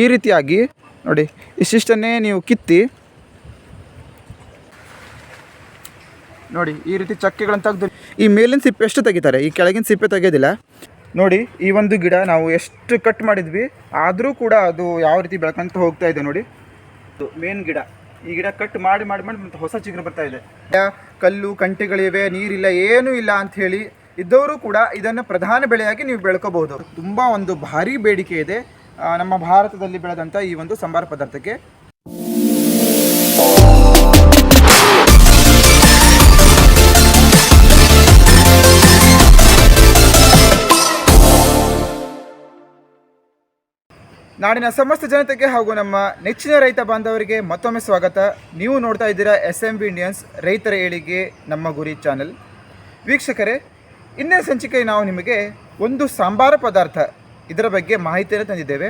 ಈ ರೀತಿಯಾಗಿ ನೋಡಿ ಇಷ್ಟಿಷ್ಟನ್ನೇ ನೀವು ಕಿತ್ತಿ. ನೋಡಿ, ಈ ರೀತಿ ಚಕ್ಕೆಗಳನ್ನು ತೆಗೆದು ಈ ಮೇಲಿನ ಸಿಪ್ಪೆ ಎಷ್ಟು ತೆಗಿತಾರೆ? ಈ ಕೆಳಗಿನ ಸಿಪ್ಪೆ ತೆಗೆಯೋದಿಲ್ಲ ನೋಡಿ, ಈ ಒಂದು ಗಿಡ ನಾವು ಎಷ್ಟು ಕಟ್ ಮಾಡಿದ್ವಿ, ಆದರೂ ಕೂಡ ಅದು ಯಾವ ರೀತಿ ಬೆಳ್ಕೊಂತ ಹೋಗ್ತಾ ಇದೆ ನೋಡಿ. ಮೇನ್ ಗಿಡ. ಈ ಗಿಡ ಕಟ್ ಮಾಡಿ ಮಾಡಿ ಮಾಡಿ ಮತ್ತೆ ಹೊಸ ಚಿಗುರು ಬರ್ತಾ ಇದೆ. ಕಲ್ಲು, ಕಂಟೆಗಳಿವೆ, ನೀರಿಲ್ಲ, ಏನೂ ಇಲ್ಲ ಅಂತ ಹೇಳಿ ಇದ್ದವರು ಕೂಡ ಇದನ್ನು ಪ್ರಧಾನ ಬೆಳೆಯಾಗಿ ನೀವು ಬೆಳ್ಕೋಬಹುದು. ತುಂಬ ಒಂದು ಭಾರಿ ಬೇಡಿಕೆ ಇದೆ. ನಮ್ಮ ಭಾರತದಲ್ಲಿ ಬೆಳೆದಂಥ ಈ ಒಂದು ಸಂಬಾರ ಪದಾರ್ಥಕ್ಕೆ ನಾಡಿನ ಸಮಸ್ತ ಜನತೆಗೆ ಹಾಗೂ ನಮ್ಮ ನೆಚ್ಚಿನ ರೈತ ಬಾಂಧವರಿಗೆ ಮತ್ತೊಮ್ಮೆ ಸ್ವಾಗತ. ನೀವು ನೋಡ್ತಾ ಇದ್ದೀರಾ ಎಸ್ ಎಂ ಬಿ ಇಂಡಿಯನ್ಸ್ ರೈತರ ಏಳಿಗೆ ನಮ್ಮ ಗುರಿ ಚಾನಲ್. ವೀಕ್ಷಕರೇ ಇಂದಿನ ಸಂಚಿಕೆ ನಾವು ನಿಮಗೆ ಒಂದು ಸಾಂಬಾರ ಪದಾರ್ಥ ಇದರ ಬಗ್ಗೆ ಮಾಹಿತಿಯನ್ನು ತಂದಿದ್ದೇವೆ.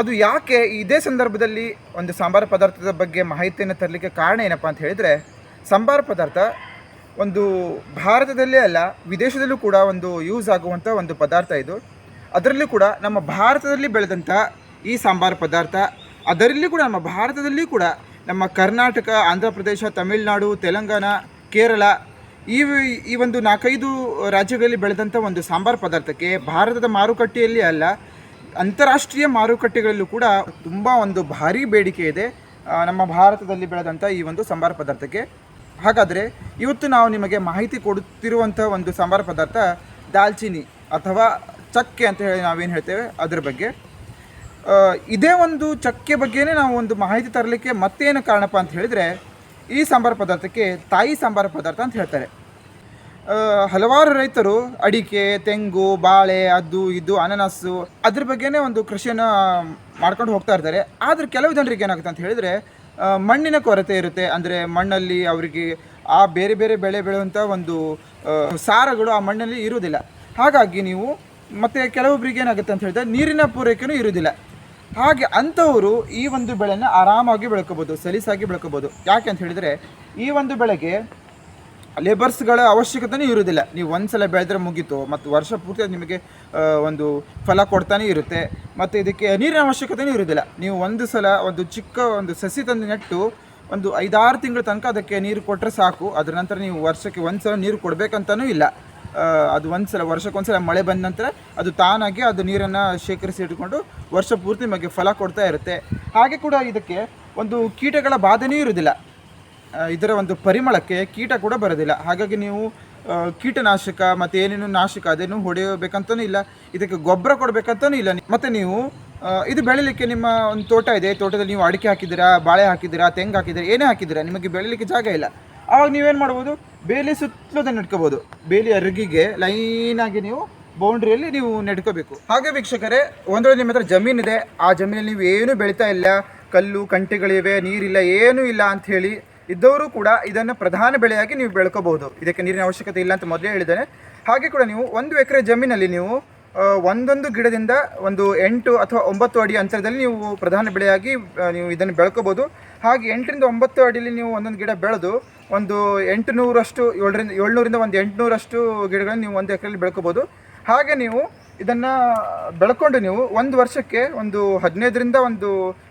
ಅದು ಯಾಕೆ ಇದೇ ಸಂದರ್ಭದಲ್ಲಿ ಒಂದು ಸಾಂಬಾರು ಪದಾರ್ಥದ ಬಗ್ಗೆ ಮಾಹಿತಿಯನ್ನು ತರಲಿಕ್ಕೆ ಕಾರಣ ಏನಪ್ಪ ಅಂತ ಹೇಳಿದರೆ, ಸಾಂಬಾರು ಪದಾರ್ಥ ಒಂದು ಭಾರತದಲ್ಲೇ ಅಲ್ಲ, ವಿದೇಶದಲ್ಲೂ ಕೂಡ ಒಂದು ಯೂಸ್ ಆಗುವಂಥ ಒಂದು ಪದಾರ್ಥ ಇದು. ಅದರಲ್ಲೂ ಕೂಡ ನಮ್ಮ ಭಾರತದಲ್ಲಿ ಬೆಳೆದಂಥ ಈ ಸಾಂಬಾರು ಪದಾರ್ಥ, ಅದರಲ್ಲಿ ಕೂಡ ನಮ್ಮ ಭಾರತದಲ್ಲಿ ಕೂಡ ನಮ್ಮ ಕರ್ನಾಟಕ, ಆಂಧ್ರ ಪ್ರದೇಶ, ತಮಿಳುನಾಡು, ತೆಲಂಗಾಣ, ಕೇರಳ ಈ ಈ ಒಂದು ನಾಲ್ಕೈದು ರಾಜ್ಯಗಳಲ್ಲಿ ಬೆಳೆದಂಥ ಒಂದು ಸಾಂಬಾರು ಪದಾರ್ಥಕ್ಕೆ ಭಾರತದ ಮಾರುಕಟ್ಟೆಯಲ್ಲಿ ಅಲ್ಲ, ಅಂತಾರಾಷ್ಟ್ರೀಯ ಮಾರುಕಟ್ಟೆಗಳಲ್ಲೂ ಕೂಡ ತುಂಬ ಒಂದು ಭಾರಿ ಬೇಡಿಕೆ ಇದೆ ನಮ್ಮ ಭಾರತದಲ್ಲಿ ಬೆಳೆದಂಥ ಈ ಒಂದು ಸಾಂಬಾರು ಪದಾರ್ಥಕ್ಕೆ. ಹಾಗಾದರೆ ಇವತ್ತು ನಾವು ನಿಮಗೆ ಮಾಹಿತಿ ಕೊಡುತ್ತಿರುವಂಥ ಒಂದು ಸಾಂಬಾರು ಪದಾರ್ಥ ದಾಲ್ಚಿನಿ ಅಥವಾ ಚಕ್ಕೆ ಅಂತ ಹೇಳಿ ನಾವೇನು ಹೇಳ್ತೇವೆ ಅದರ ಬಗ್ಗೆ. ಇದೇ ಒಂದು ಚಕ್ಕೆ ಬಗ್ಗೆನೇ ನಾವು ಒಂದು ಮಾಹಿತಿ ತರಲಿಕ್ಕೆ ಮತ್ತೇನು ಕಾರಣಪ್ಪ ಅಂತ ಹೇಳಿದರೆ ಈ ಸಾಂಬಾರು ಪದಾರ್ಥಕ್ಕೆ ತಾಯಿ ಸಾಂಬಾರು ಪದಾರ್ಥ ಅಂತ ಹೇಳ್ತಾರೆ. ಹಲವಾರು ರೈತರು ಅಡಿಕೆ, ತೆಂಗು, ಬಾಳೆ, ಅದು ಇದು, ಅನನಸ್ಸು ಅದ್ರ ಬಗ್ಗೆನೇ ಒಂದು ಕೃಷಿಯನ್ನು ಮಾಡ್ಕೊಂಡು ಹೋಗ್ತಾ ಇರ್ತಾರೆ. ಆದರೆ ಕೆಲವು ಜನರಿಗೆ ಏನಾಗುತ್ತೆ ಅಂತ ಹೇಳಿದರೆ ಮಣ್ಣಿನ ಕೊರತೆ ಇರುತ್ತೆ. ಅಂದರೆ ಮಣ್ಣಲ್ಲಿ ಅವರಿಗೆ ಆ ಬೇರೆ ಬೇರೆ ಬೆಳೆ ಬೆಳೆಯುವಂಥ ಒಂದು ಸಾರಗಳು ಆ ಮಣ್ಣಲ್ಲಿ ಇರುವುದಿಲ್ಲ. ಹಾಗಾಗಿ ನೀವು ಮತ್ತು ಕೆಲವೊಬ್ಬರಿಗೆ ಏನಾಗುತ್ತೆ ಅಂತ ಹೇಳಿದ್ರೆ ನೀರಿನ ಪೂರೈಕೆನೂ ಇರುವುದಿಲ್ಲ. ಹಾಗೆ ಅಂಥವರು ಈ ಒಂದು ಬೆಳೆನ ಆರಾಮಾಗಿ ಬೆಳ್ಕೋಬೋದು, ಸಲೀಸಾಗಿ ಬೆಳ್ಕೋಬೋದು. ಯಾಕೆ ಅಂತ ಹೇಳಿದರೆ, ಈ ಒಂದು ಬೆಳೆಗೆ ಲೇಬರ್ಸ್ಗಳ ಅವಶ್ಯಕತೆಯೂ ಇರುವುದಿಲ್ಲ. ನೀವು ಒಂದ್ಸಲ ಬೆಳೆದ್ರೆ ಮುಗೀತು, ಮತ್ತು ವರ್ಷ ಪೂರ್ತಿ ನಿಮಗೆ ಒಂದು ಫಲ ಕೊಡ್ತಾನೆ ಇರುತ್ತೆ, ಮತ್ತು ಇದಕ್ಕೆ ನೀರಿನ ಅವಶ್ಯಕತೆಯೂ ಇರುವುದಿಲ್ಲ. ನೀವು ಒಂದು ಸಲ ಒಂದು ಚಿಕ್ಕ ಒಂದು ಸಸಿ ತಂದು ನೆಟ್ಟು, ಒಂದು ಐದಾರು ತಿಂಗಳ ತನಕ ಅದಕ್ಕೆ ನೀರು ಕೊಟ್ಟರೆ ಸಾಕು. ಅದರ ನಂತರ ನೀವು ವರ್ಷಕ್ಕೆ ಒಂದು ಸಲ ನೀರು ಕೊಡಬೇಕಂತನೂ ಇಲ್ಲ. ಅದು ಒಂದು ಸಲ ವರ್ಷಕ್ಕೊಂದ್ಸಲ ಮಳೆ ಬಂದ ನಂತರ ಅದು ತಾನಾಗಿ ಅದು ನೀರನ್ನು ಶೇಖರಿಸಿ ಇಟ್ಕೊಂಡು ವರ್ಷ ಪೂರ್ತಿ ನಿಮಗೆ ಫಲ ಕೊಡ್ತಾ ಇರುತ್ತೆ. ಹಾಗೆ ಕೂಡ ಇದಕ್ಕೆ ಒಂದು ಕೀಟಗಳ ಬಾಧೆಯೂ ಇರುವುದಿಲ್ಲ. ಇದರ ಒಂದು ಪರಿಮಳಕ್ಕೆ ಕೀಟ ಕೂಡ ಬರೋದಿಲ್ಲ ಹಾಗಾಗಿ ನೀವು ಕೀಟನಾಶಕ ಮತ್ತು ಏನೇನು ನಾಶಕ ಅದೇನು ಹೊಡೆಯಬೇಕಂತನೂ ಇಲ್ಲ, ಇದಕ್ಕೆ ಗೊಬ್ಬರ ಕೊಡಬೇಕಂತನೂ ಇಲ್ಲ. ಮತ್ತು ನೀವು ಇದು ಬೆಳಿಲಿಕ್ಕೆ ನಿಮ್ಮ ಒಂದು ತೋಟ ಇದೆ. ತೋಟದಲ್ಲಿ ನೀವು ಅಡಿಕೆ ಹಾಕಿದ್ದೀರಾ, ಬಾಳೆ ಹಾಕಿದ್ದೀರಾ, ತೆಂಗು ಹಾಕಿದ್ದೀರಾ, ಏನೇ ಹಾಕಿದ್ದೀರಾ, ನಿಮಗೆ ಬೆಳಿಲಿಕ್ಕೆ ಜಾಗ ಇಲ್ಲ. ಆವಾಗ ನೀವೇನು ಮಾಡ್ಬೋದು? ಬೇಲಿ ಸುತ್ತಲೂ ನೆಟ್ಕೋಬೋದು ಬೇಲಿ ಅರಗಿಗೆ ಲೈನಾಗಿ ನೀವು ಬೌಂಡ್ರಿಯಲ್ಲಿ ನೀವು ನೆಡ್ಕೋಬೇಕು. ಹಾಗೆ ವೀಕ್ಷಕರೇ ಒಂದು ವೇಳೆ ನಿಮ್ಮ ಹತ್ರ ಜಮೀನಿದೆ ಆ ಜಮೀನಲ್ಲಿ ನೀವು ಏನೂ ಬೆಳೀತಾ ಇಲ್ಲ. ಕಲ್ಲು, ಕಂಟೆಗಳಿವೆ, ನೀರಿಲ್ಲ, ಏನೂ ಇಲ್ಲ ಅಂತ ಹೇಳಿ ಇದ್ದವರು ಕೂಡ ಇದನ್ನು ಪ್ರಧಾನ ಬೆಳೆಯಾಗಿ ನೀವು ಬೆಳ್ಕೋಬಹುದು. ಇದಕ್ಕೆ ನೀರಿನ ಅವಶ್ಯಕತೆ ಇಲ್ಲ ಅಂತ ಮೊದಲೇ ಹೇಳಿದ್ದೇನೆ. ಹಾಗೆ ಕೂಡ ನೀವು ಒಂದು ಎಕರೆ ಜಮೀನಲ್ಲಿ ನೀವು ಒಂದೊಂದು ಗಿಡದಿಂದ ಒಂದು ಎಂಟು ಅಥವಾ ಒಂಬತ್ತು ಅಡಿ ಅಂತರದಲ್ಲಿ ನೀವು ಪ್ರಧಾನ ಬೆಳೆಯಾಗಿ ನೀವು ಇದನ್ನು ಬೆಳ್ಕೋಬೋದು ಹಾಗೆ ಎಂಟರಿಂದ ಒಂಬತ್ತು ಅಡಿಯಲ್ಲಿ ನೀವು ಒಂದೊಂದು ಗಿಡ ಬೆಳೆದು ಒಂದು ಎಂಟು ನೂರಷ್ಟು ಏಳರಿಂದ, ಏಳ್ನೂರಿಂದ ಒಂದು ಎಂಟುನೂರಷ್ಟು ಗಿಡಗಳನ್ನು ನೀವು ಒಂದು ಎಕರೆಯಲ್ಲಿ ಬೆಳ್ಕೋಬೋದು. ಹಾಗೆ ನೀವು ಇದನ್ನು ಬೆಳ್ಕೊಂಡು ನೀವು ಒಂದು ವರ್ಷಕ್ಕೆ ಒಂದು ಹದಿನೈದರಿಂದ ಒಂದು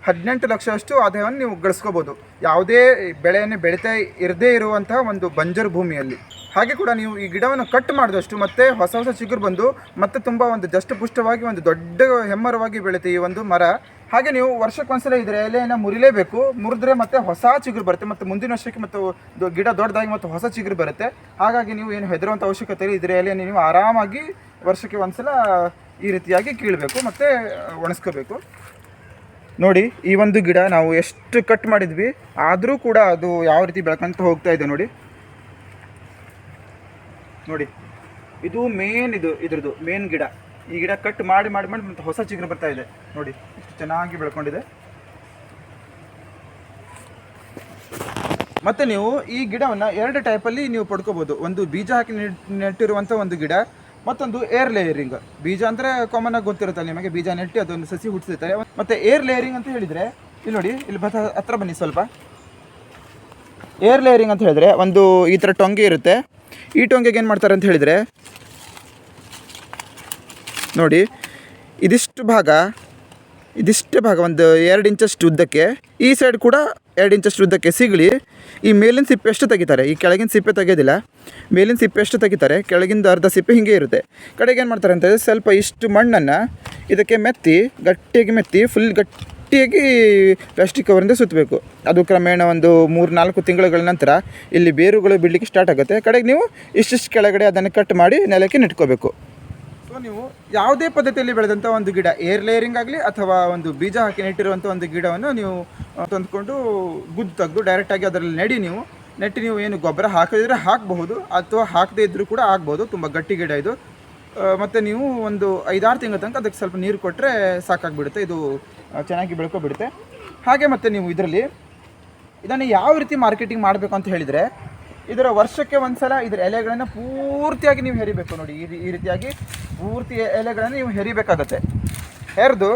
ಹದಿನೆಂಟು ಲಕ್ಷದಷ್ಟು ಆದಾಯವನ್ನು ನೀವು ಗಳಿಸ್ಕೋಬೋದು. ಯಾವುದೇ ಬೆಳೆಯನ್ನು ಬೆಳೀತಾ ಇರದೇ ಇರುವಂತಹ ಒಂದು ಬಂಜರು ಭೂಮಿಯಲ್ಲಿ. ಹಾಗೆ ಕೂಡ ನೀವು ಈ ಗಿಡವನ್ನು ಕಟ್ ಮಾಡಿದಷ್ಟು ಮತ್ತೆ ಹೊಸ ಹೊಸ ಚಿಗುರು ಬಂದು ಮತ್ತೆ ತುಂಬ ಒಂದು ದಷ್ಟಪುಷ್ಟವಾಗಿ ಒಂದು ದೊಡ್ಡ ಹೆಮ್ಮರವಾಗಿ ಬೆಳೀತೆ ಈ ಒಂದು ಮರ ಹಾಗೆ ನೀವು ವರ್ಷಕ್ಕೆ ವರ್ಷಕ್ಕೊಂದ್ಸಲ ಇದರ ಎಲೆಯನ್ನು ಮುರಿಲೇಬೇಕು. ಮುರಿದ್ರೆ ಮತ್ತೆ ಹೊಸ ಚಿಗುರು ಬರುತ್ತೆ. ಮತ್ತು ಮುಂದಿನ ವರ್ಷಕ್ಕೆ ಮತ್ತು ಗಿಡ ದೊಡ್ಡದಾಗಿ ಮತ್ತು ಹೊಸ ಚಿಗುರು ಬರುತ್ತೆ. ಹಾಗಾಗಿ ನೀವು ಏನು ಹೆದರುವಂಥ ಅವಶ್ಯಕತೆ ಇಲ್ಲ ಇದರ ಎಲೆಯನ್ನು ನೀವು ಆರಾಮಾಗಿ ವರ್ಷಕ್ಕೆ ಒಂದ್ಸಲ ಈ ರೀತಿಯಾಗಿ ಕೀಳಬೇಕು ಮತ್ತು ಒಣಸ್ಕೋಬೇಕು. ನೋಡಿ, ಈ ಒಂದು ಗಿಡ ನಾವು ಎಷ್ಟು ಕಟ್ ಮಾಡಿದ್ವಿ, ಆದರೂ ಕೂಡ ಅದು ಯಾವ ರೀತಿ ಬೆಳ್ಕೊಂತ ಹೋಗ್ತಾ ಇದೆ ನೋಡಿ. ನೋಡಿ, ಇದು ಮೇನ್ ಇದು ಇದ್ರದ್ದು ಮೇನ್ ಗಿಡ. ಈ ಗಿಡ ಕಟ್ ಮಾಡಿ ಮಾಡಿ ಮಾಡಿ ಮತ್ತೆ ಹೊಸ ಚಿಗುರು ಬರ್ತಾ ಇದೆ. ನೋಡಿ ಎಷ್ಟು ಚೆನ್ನಾಗಿ ಬೆಳ್ಕೊಂಡಿದೆ. ಮತ್ತೆ ನೀವು ಈ ಗಿಡವನ್ನು ಎರಡು ಟೈಪಲ್ಲಿ ನೀವು ಪಡ್ಕೋಬೋದು. ಒಂದು ಬೀಜ ಹಾಕಿ ನೆಟ್- ನೆಟ್ಟಿರುವಂಥ ಒಂದು ಗಿಡ, ಮತ್ತೊಂದು ಏರ್ ಲೇಯರಿಂಗ್ ಬೀಜ ಅಂದರೆ ಕಾಮನ್ ಆಗಿ ಗೊತ್ತಿರುತ್ತಲ್ಲ ನಿಮಗೆ, ಬೀಜ ನೆಟ್ಟಿ ಅದೊಂದು ಸಸಿ ಹುಟ್ಟಿಸಿರ್ತಾರೆ ಮತ್ತೆ ಏರ್ ಲೇಯರಿಂಗ್ ಅಂತ ಹೇಳಿದರೆ, ಇಲ್ಲಿ ನೋಡಿ, ಇಲ್ಲಿ ಬತ್ತ ಹತ್ರ ಬನ್ನಿ ಸ್ವಲ್ಪ. ಏರ್ ಲೇಯರಿಂಗ್ ಅಂತ ಹೇಳಿದ್ರೆ ಒಂದು ಈ ಥರ ಟೊಂಗೆ ಇರುತ್ತೆ. ಈ ಟೊಂಗೆಗೆ ಏನು ಮಾಡ್ತಾರೆ ಅಂತ ಹೇಳಿದರೆ ನೋಡಿ, ಇದಿಷ್ಟು ಭಾಗ, ಇದಿಷ್ಟೇ ಭಾಗ, ಒಂದು ಎರಡು ಇಂಚಷ್ಟು ಉದ್ದಕ್ಕೆ, ಈ ಸೈಡ್ ಕೂಡ ಎರಡು ಇಂಚಷ್ಟು ಉದ್ದಕ್ಕೆ ಸಿಗಲಿ, ಈ ಮೇಲಿನ ಸಿಪ್ಪೆ ಎಷ್ಟು ತೆಗಿತಾರೆ, ಈ ಕೆಳಗಿನ ಸಿಪ್ಪೆ ತೆಗೆಯೋದಿಲ್ಲ ಮೇಲಿನ ಸಿಪ್ಪೆ ಎಷ್ಟು ತೆಗಿತಾರೆ, ಕೆಳಗಿಂದ ಅರ್ಧ ಸಿಪ್ಪೆ ಹಿಂಗೆ ಇರುತ್ತೆ. ಕಡೆಗೆ ಏನು ಮಾಡ್ತಾರೆ ಅಂತಂದರೆ ಸ್ವಲ್ಪ ಇಷ್ಟು ಮಣ್ಣನ್ನು ಇದಕ್ಕೆ ಮೆತ್ತಿ, ಗಟ್ಟಿಯಾಗಿ ಮೆತ್ತಿ ಫುಲ್ ಗಟ್ಟಿಯಾಗಿ ಪ್ಲಾಸ್ಟಿಕ್ ಕವರಿಂದ ಸುತ್ತಬೇಕು ಅದು ಕ್ರಮೇಣ ಒಂದು ಮೂರು ನಾಲ್ಕು ತಿಂಗಳುಗಳ ನಂತರ ಇಲ್ಲಿ ಬೇರುಗಳು ಬಿಡಲಿಕ್ಕೆ ಸ್ಟಾರ್ಟ್ ಆಗುತ್ತೆ. ಕಡೆಗೆ ನೀವು ಇಷ್ಟಿಷ್ಟು ಕೆಳಗಡೆ ಅದನ್ನು ಕಟ್ ಮಾಡಿ ನೆಲಕ್ಕೆ ನೆಟ್ಕೋಬೇಕು. ಸೊ ನೀವು ಯಾವುದೇ ಪದ್ಧತಿಯಲ್ಲಿ ಬೆಳೆದಂಥ ಒಂದು ಗಿಡ ಏರ್ ಲೇಯರಿಂಗ್ ಆಗಲಿ ಅಥವಾ ಒಂದು ಬೀಜ ಹಾಕಿ ನೆಟ್ಟಿರುವಂಥ ಒಂದು ಗಿಡವನ್ನು ನೀವು ತಂದುಕೊಂಡು ಗುದ್ದು ತೆಗೆದು ಡೈರೆಕ್ಟಾಗಿ ಅದರಲ್ಲಿ ನೆಡಿ ನೀವು. ನೆಟ್ಟು ನೀವು ಏನು ಗೊಬ್ಬರ ಹಾಕಿದ್ರೆ ಹಾಕಬಹುದು, ಅಥವಾ ಹಾಕದೇ ಇದ್ದರೂ ಕೂಡ ಆಗ್ಬೋದು ತುಂಬ ಗಟ್ಟಿ ಗಿಡ ಇದು. ಮತ್ತು ನೀವು ಒಂದು ಐದಾರು ತಿಂಗಳ ತನಕ ಅದಕ್ಕೆ ಸ್ವಲ್ಪ ನೀರು ಕೊಟ್ಟರೆ ಸಾಕಾಗಿಬಿಡುತ್ತೆ. ಇದು ಚೆನ್ನಾಗಿ ಬೆಳ್ಕೊಬಿಡುತ್ತೆ. ಹಾಗೆ ಮತ್ತು ನೀವು ಇದರಲ್ಲಿ, ಇದನ್ನು ಯಾವ ರೀತಿ ಮಾರ್ಕೆಟಿಂಗ್ ಮಾಡಬೇಕು ಅಂತ ಹೇಳಿದರೆ ಇದರ ವರ್ಷಕ್ಕೆ ಒಂದ್ಸಲ ಇದರ ಎಲೆಗಳನ್ನು ಪೂರ್ತಿಯಾಗಿ ನೀವು ಹೆರಿಬೇಕು ನೋಡಿ. ಈ ಈ ರೀತಿಯಾಗಿ ಪೂರ್ತಿ ಎಲೆಗಳನ್ನು ನೀವು ಹೆರಿಬೇಕಾಗತ್ತೆ. ಹೆರೆದು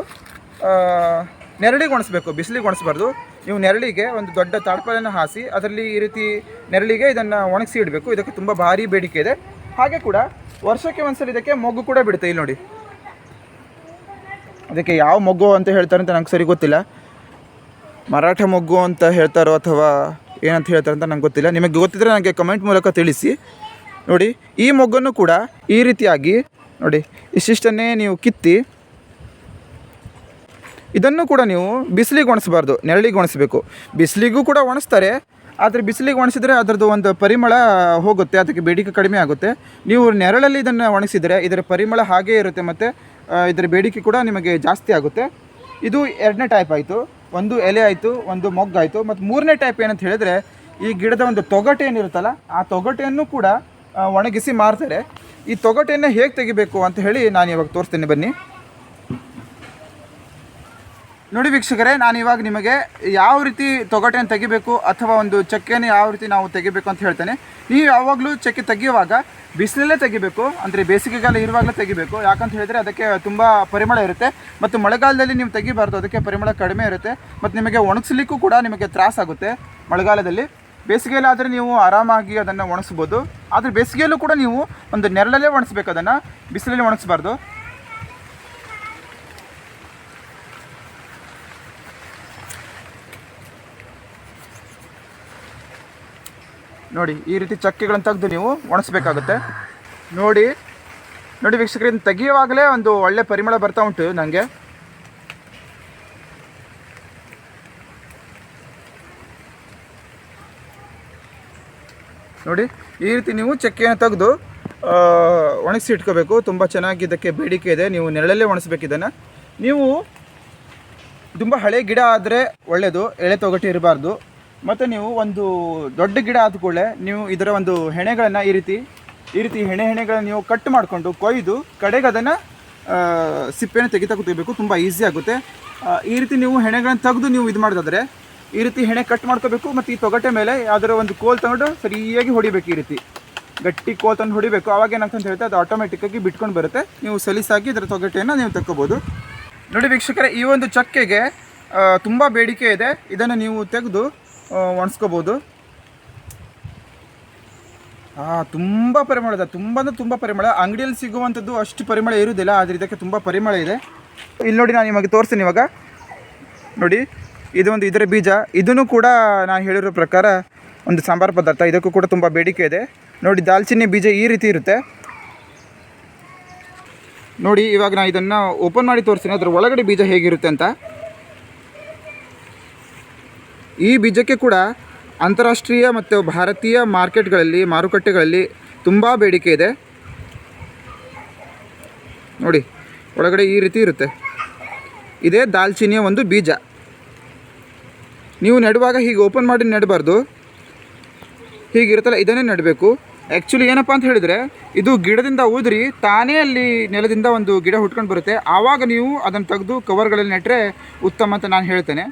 ನೆರಳಿಗೆ ಒಣಸ್ಬೇಕು, ಬಿಸಿಲಿಗೆ ಒಣಸ್ಬಾರ್ದು. ನೀವು ನೆರಳಿಗೆ ಒಂದು ದೊಡ್ಡ ತಾಡ್ಪಾಲನ್ನು ಹಾಸಿ ಅದರಲ್ಲಿ ಈ ರೀತಿ ನೆರಳಿಗೆ ಇದನ್ನು ಒಣಗಿಸಿ ಇಡಬೇಕು. ಇದಕ್ಕೆ ತುಂಬ ಭಾರಿ ಬೇಡಿಕೆ ಇದೆ. ಹಾಗೆ ಕೂಡ ವರ್ಷಕ್ಕೆ ಒಂದ್ಸಲ ಇದಕ್ಕೆ ಮೊಗ್ಗು ಕೂಡ ಬಿಡುತ್ತೆ ಇಲ್ಲಿ ನೋಡಿ. ಅದಕ್ಕೆ ಯಾವ ಮೊಗ್ಗು ಅಂತ ಹೇಳ್ತಾರೆ ಅಂತ ನಂಗೆ ಸರಿ ಗೊತ್ತಿಲ್ಲ. ಮರಾಠ ಮೊಗ್ಗು ಅಂತ ಹೇಳ್ತಾರೋ ಅಥವಾ ಏನಂತ ಹೇಳ್ತಾರೆ ಅಂತ ನಂಗೆ ಗೊತ್ತಿಲ್ಲ. ನಿಮಗೆ ಗೊತ್ತಿದ್ರೆ ನನಗೆ ಕಮೆಂಟ್ ಮೂಲಕ ತಿಳಿಸಿ. ನೋಡಿ, ಈ ಮೊಗ್ಗನ್ನು ಕೂಡ ಈ ರೀತಿಯಾಗಿ ನೋಡಿ ಇಷ್ಟಿಷ್ಟನ್ನೇ ನೀವು ಕಿತ್ತಿ ಇದನ್ನು ಕೂಡ ನೀವು ಬಿಸಿಲಿಗೆ ಒಣಸಬಾರ್ದು, ನೆರಳಿಗೆ ಒಣಸಬೇಕು. ಬಿಸಿಲಿಗೂ ಕೂಡ ಒಣಸ್ತಾರೆ, ಆದರೆ ಬಿಸಿಲಿಗೆ ಒಣಸಿದರೆ ಅದರದ್ದು ಒಂದು ಪರಿಮಳ ಹೋಗುತ್ತೆ, ಅದಕ್ಕೆ ಬೇಡಿಕೆ ಕಡಿಮೆ ಆಗುತ್ತೆ. ನೀವು ನೆರಳಲ್ಲಿ ಇದನ್ನು ಒಣಸಿದರೆ ಇದರ ಪರಿಮಳ ಹಾಗೇ ಇರುತ್ತೆ ಮತ್ತು ಇದರ ಬೇಡಿಕೆ ಕೂಡ ನಿಮಗೆ ಜಾಸ್ತಿ ಆಗುತ್ತೆ. ಇದು ಎರಡನೇ ಟೈಪ್ ಆಯಿತು. ಒಂದು ಎಲೆ ಆಯಿತು, ಒಂದು ಮೊಗ್ಗಾಯಿತು ಮತ್ತು ಮೂರನೇ ಟೈಪ್ ಏನಂತ ಹೇಳಿದರೆ, ಈ ಗಿಡದ ಒಂದು ತೊಗಟೆ ಏನಿರುತ್ತಲ್ಲ, ಆ ತೊಗಟೆಯನ್ನು ಕೂಡ ಒಣಗಿಸಿ ಮಾರ್ತಾರೆ. ಈ ತೊಗಟೆಯನ್ನು ಹೇಗೆ ತೆಗಿಬೇಕು ಅಂತ ಹೇಳಿ ನಾನು ಇವಾಗ ತೋರಿಸ್ತೀನಿ ಬನ್ನಿ. ನೋಡಿ ವೀಕ್ಷಕರೇ, ನಾನು ಇವಾಗ ನಿಮಗೆ ಯಾವ ರೀತಿ ತೊಗಟೆಯನ್ನು ತೆಗಿಬೇಕು ಅಥವಾ ಒಂದು ಚಕ್ಕೆಯನ್ನು ಯಾವ ರೀತಿ ನಾವು ತೆಗಿಬೇಕು ಅಂತ ಹೇಳ್ತೇನೆ. ನೀವು ಯಾವಾಗಲೂ ಚಕ್ಕೆ ತೆಗೆಯುವಾಗ ಬಿಸಿಲಲ್ಲೇ ತೆಗಿಬೇಕು, ಅಂದರೆ ಬೇಸಿಗೆಗಾಲ ಇರುವಾಗಲೇ ತೆಗಿಬೇಕು. ಯಾಕಂತ ಹೇಳಿದರೆ ಅದಕ್ಕೆ ತುಂಬ ಪರಿಮಳ ಇರುತ್ತೆ. ಮತ್ತು ಮಳೆಗಾಲದಲ್ಲಿ ನೀವು ತೆಗಿಬಾರ್ದು, ಅದಕ್ಕೆ ಪರಿಮಳ ಕಡಿಮೆ ಇರುತ್ತೆ. ಮತ್ತು ನಿಮಗೆ ಒಣಗಿಸ್ಲಿಕ್ಕೂ ಕೂಡ ನಿಮಗೆ ತ್ರಾಸಾಗುತ್ತೆ ಮಳೆಗಾಲದಲ್ಲಿ. ಬೇಸಿಗೆಯಲ್ಲಿ ಆದರೆ ನೀವು ಆರಾಮಾಗಿ ಅದನ್ನು ಒಣಗಿಸ್ಬೋದು. ಆದರೆ ಬೇಸಿಗೆಯಲ್ಲೂ ಕೂಡ ನೀವು ಒಂದು ನೆರಳಲ್ಲೇ ಒಣಗಿಸ್ಬೇಕು, ಅದನ್ನು ಬಿಸಿಲಲ್ಲಿ ಒಣಗಿಸ್ಬಾರ್ದು. ನೋಡಿ, ಈ ರೀತಿ ಚಕ್ಕೆಗಳನ್ನು ತೆಗೆದು ನೀವು ಒಣಸ್ಬೇಕಾಗುತ್ತೆ. ನೋಡಿ ನೋಡಿ ವೀಕ್ಷಕರು, ಇದನ್ನು ತೆಗೆಯುವಾಗಲೇ ಒಂದು ಒಳ್ಳೆ ಪರಿಮಳ ಬರ್ತಾ ಉಂಟು ನನಗೆ ನೋಡಿ, ಈ ರೀತಿ ನೀವು ಚಕ್ಕೆಯನ್ನು ತೆಗೆದು ಒಣಗಿಸಿ ಇಟ್ಕೋಬೇಕು. ತುಂಬ ಚೆನ್ನಾಗಿ ಇದಕ್ಕೆ ಬೇಡಿಕೆ ಇದೆ. ನೀವು ನೆರಳಲ್ಲೇ ಒಣಸ್ಬೇಕು ಇದನ್ನು. ನೀವು ತುಂಬ ಹಳೆ ಗಿಡ ಆದರೆ ಒಳ್ಳೆಯದು ಎಳೆ ತೊಗಟಿ ಇರಬಾರ್ದು. ಮತ್ತು ನೀವು ಒಂದು ದೊಡ್ಡ ಗಿಡ ಆದ ಕೂಡಲೇ ನೀವು ಇದರ ಒಂದು ಹೆಣೆಗಳನ್ನು ಈ ರೀತಿ ಈ ರೀತಿ ಹೆಣೆ ಹೆಣೆಗಳನ್ನು ನೀವು ಕಟ್ ಮಾಡಿಕೊಂಡು ಕೊಯ್ದು ಕಡೆಗೆ ಅದನ್ನು ಸಿಪ್ಪೆನ ತೆಗಿತಾ ಕೂತ್ಕೋಬೇಕು. ತುಂಬ ಈಸಿ ಆಗುತ್ತೆ. ಈ ರೀತಿ ನೀವು ಹೆಣೆಗಳನ್ನು ತೆಗೆದು ನೀವು ಇದು ಮಾಡೋದಾದ್ರೆ ಈ ರೀತಿ ಹೆಣೆ ಕಟ್ ಮಾಡ್ಕೋಬೇಕು ಮತ್ತು ಈ ತೊಗಟೆ ಮೇಲೆ ಯಾವುದರ ಒಂದು ಕೋಲ್ ತಗೊಂಡು ಸರಿಯಾಗಿ ಹೊಡಿಬೇಕು ಈ ರೀತಿ. ಗಟ್ಟಿ ಕೋಲ್ ತಂದು ಹೊಡಿಬೇಕು. ಅವಾಗ ಏನಂತ ಹೇಳ್ತಾರೆ ಅದು ಆಟೋಮೆಟಿಕ್ಕಾಗಿ ಬಿಟ್ಕೊಂಡು ಬರುತ್ತೆ. ನೀವು ಸಲೀಸಾಗಿ ಇದರ ತೊಗಟೆಯನ್ನು ನೀವು ತಕ್ಕೋಬೋದು. ನೋಡಿ ವೀಕ್ಷಕರೇ, ಈ ಒಂದು ಚಕ್ಕೆಗೆ ತುಂಬ ಬೇಡಿಕೆ ಇದೆ. ಇದನ್ನು ನೀವು ತೆಗೆದು ಒಣಸ್ಕೋಬೋದು. ಹಾಂ ತುಂಬ ಪರಿಮಳ ಇದೆ ತುಂಬ ಅಂದರೆ ತುಂಬ ಪರಿಮಳ. ಅಂಗಡಿಯಲ್ಲಿ ಸಿಗುವಂಥದ್ದು ಅಷ್ಟು ಪರಿಮಳ ಇರುವುದಿಲ್ಲ, ಆದರೆ ಇದಕ್ಕೆ ತುಂಬ ಪರಿಮಳ ಇದೆ. ಇಲ್ಲಿ ನೋಡಿ ನಾನು ನಿಮಗೆ ತೋರಿಸ್ತೀನಿ ಇವಾಗ. ನೋಡಿ, ಇದು ಒಂದು ಇದರ ಬೀಜ. ಇದನ್ನು ಕೂಡ ನಾನು ಹೇಳಿರೋ ಪ್ರಕಾರ ಒಂದು ಸಾಂಬಾರು ಪದಾರ್ಥ. ಇದಕ್ಕೂ ಕೂಡ ತುಂಬ ಬೇಡಿಕೆ ಇದೆ. ನೋಡಿ, ದಾಲ್ಚಿನ್ನಿ ಬೀಜ ಈ ರೀತಿ ಇರುತ್ತೆ. ನೋಡಿ, ಇವಾಗ ನಾನು ಇದನ್ನು ಓಪನ್ ಮಾಡಿ ತೋರಿಸ್ತೀನಿ. ಅದರ ಒಳಗಡೆ ಬೀಜ ಹೇಗಿರುತ್ತೆ ಅಂತ. ಈ ಬೀಜಕ್ಕೆ ಕೂಡ ಅಂತಾರಾಷ್ಟ್ರೀಯ ಮತ್ತು ಭಾರತೀಯ ಮಾರ್ಕೆಟ್ಗಳಲ್ಲಿ, ಮಾರುಕಟ್ಟೆಗಳಲ್ಲಿ ತುಂಬ ಬೇಡಿಕೆ ಇದೆ. ನೋಡಿ, ಒಳಗಡೆ ಈ ರೀತಿ ಇರುತ್ತೆ. ಇದೇ ದಾಲ್ಚಿನ್ನಿಯ ಒಂದು ಬೀಜ. ನೀವು ನೆಡುವಾಗ ಹೀಗೆ ಓಪನ್ ಮಾಡಿ ನೆಡಬಾರ್ದು. ಹೀಗಿರುತ್ತಲ್ಲ, ಇದನ್ನೇ ನೆಡಬೇಕು. ಆ್ಯಕ್ಚುಲಿ ಏನಪ್ಪ ಅಂತ ಹೇಳಿದರೆ, ಇದು ಗಿಡದಿಂದ ಉದುರಿ ತಾನೇ ಅಲ್ಲಿ ನೆಲದಿಂದ ಒಂದು ಗಿಡ ಹುಟ್ಕೊಂಡು ಬರುತ್ತೆ. ಆವಾಗ ನೀವು ಅದನ್ನು ತೆಗೆದು ಕವರ್ಗಳಲ್ಲಿ ನೆಟ್ಟರೆ ಉತ್ತಮ ಅಂತ ನಾನು ಹೇಳ್ತೇನೆ.